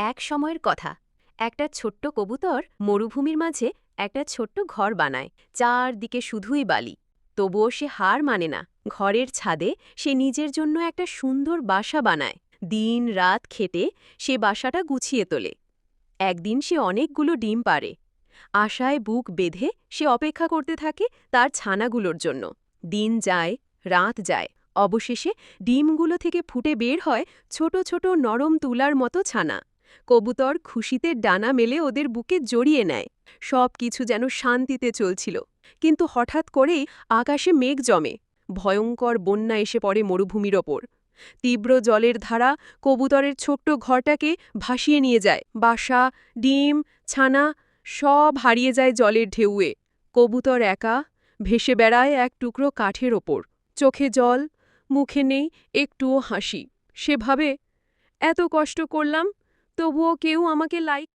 এক সময়ের কথা। একটা ছোট্ট কবুতর মরুভূমির মাঝে একটা ছোট্ট ঘর বানায়। চারদিকে শুধুই বালি। তবুও সে হার মানে না। ঘরের ছাদে সে নিজের জন্য একটা সুন্দর বাসা বানায়। দিন রাত খেটে সে বাসাটা গুছিয়ে তোলে। একদিন সে অনেকগুলো ডিম পারে আশায় বুক বেঁধে সে অপেক্ষা করতে থাকে তার ছানাগুলোর জন্য। দিন যায়, রাত যায়। অবশেষে ডিমগুলো থেকে ফুটে বের হয় ছোট ছোট নরম তুলার মতো ছানা। কবুতর খুশিতে ডানা মেলে ওদের বুকে জড়িয়ে নেয়। সব কিছু যেন শান্তিতে চলছিল। কিন্তু হঠাৎ করেই আকাশে মেঘ জমে। ভয়ঙ্কর বন্যা এসে পড়ে মরুভূমির ওপর। তীব্র জলের ধারা কবুতরের ছোট্ট ঘরটাকে ভাসিয়ে নিয়ে যায়। বাসা, ডিম, ছানা সব হারিয়ে যায় জলের ঢেউয়ে। কবুতর একা ভেসে বেড়ায় এক টুকরো কাঠের ওপর। চোখে জল, মুখে নেই, একটুও হাসি। সে ভাবে এত কষ্ট করলাম তবুও কেউ আমাকে লাইক